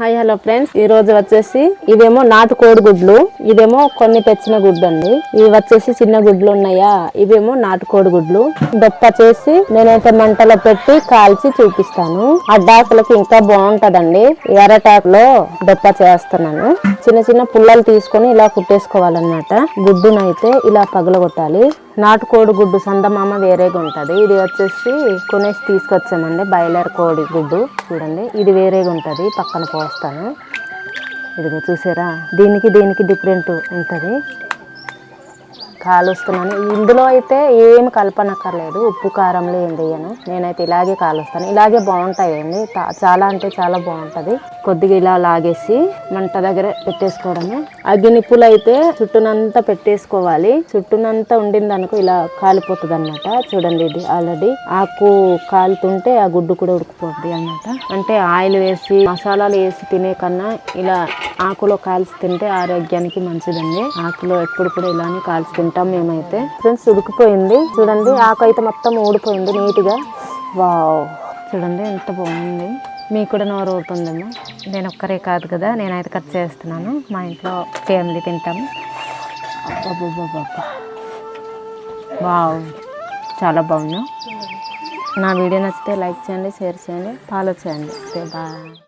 Hi hello friends. ఈ రోజు వచ్చేసి ఇవేమో నాటు కోడి గుడ్లు ఇదేమో కొన్ని తెచ్చిన గుడ్లు అండి ఇవి వచ్చేసి చిన్న గుడ్లు ఉన్నాయా? ఇవేమో నాటు కోడి గుడ్లు దొప్ప చేసి నేనైతే మంటలో పెట్టి కాల్చి చూపిస్తాను. అడ్డాకులకి ఇంకా బాగుంటదండి. ఎర్రటాకులో దొప్ప చేస్తున్నాను. చిన్న చిన్న పుల్లలు తీసుకొని ఇలా కుట్టేసుకోవాలన్నమాట. గుడ్డునైతే ఇలా పగలగొట్టాలి. నాటుకోడి గుడ్డు సందమామ వేరేగా ఉంటుంది. ఇది వచ్చేసి కొనేసి తీసుకొచ్చామండి. బాయిలర్ కోడి గుడ్డు. చూడండి ఇది వేరేగా ఉంటుంది. పక్కన పోస్తాను. ఇదిగో చూసారా? దీనికి దీనికి డిఫరెంట్ ఉంటుంది. కాలుస్తున్నాను. ఇందులో అయితే ఏం కలపనక్కర్లేదు. ఉప్పు కారంలో ఏం వేయను. నేనైతే ఇలాగే కాలుస్తాను. ఇలాగే బాగుంటాయండి. చాలా అంటే చాలా బాగుంటుంది. కొద్దిగా ఇలా లాగేసి మంట దగ్గర పెట్టేసుకోవడమే. అగ్గినిప్పులు అయితే చుట్టూనంతా పెట్టేసుకోవాలి. చుట్టూనంతా ఉండిందనుకో ఇలా కాలిపోతుంది అనమాట చూడండి ఇది ఆల్రెడీ ఆకు కాలుతుంటే ఆ గుడ్డు కూడా ఉడికిపోతుంది అన్నమాట. అంటే ఆయిల్ వేసి మసాలాలు వేసి తినే కన్నా ఇలా ఆకులో కాల్చి తింటే ఆరోగ్యానికి మంచిదండి. ఆకులో ఎప్పుడు కూడా ఇలానే కాల్చి తింటాం మేమైతే. ఫ్రెండ్స్ ఉడికిపోయింది. చూడండి ఆకు అయితే మొత్తం ఊడిపోయింది నీట్గా. వావ్! చూడండి ఎంత బాగుంది. మీకు కూడా నోరు అవుతుందమ్మా నేను ఒక్కరే కాదు కదా నేనైతే కట్ చేస్తున్నాను. మా ఇంట్లో ఫ్యామిలీ తింటాము. అబ్బబ్బబ్బబ్బబ్బా. వావ్! చాలా బాగుంది నా వీడియో నచ్చితే లైక్ చేయండి షేర్ చేయండి ఫాలో చేయండి. బాయ్.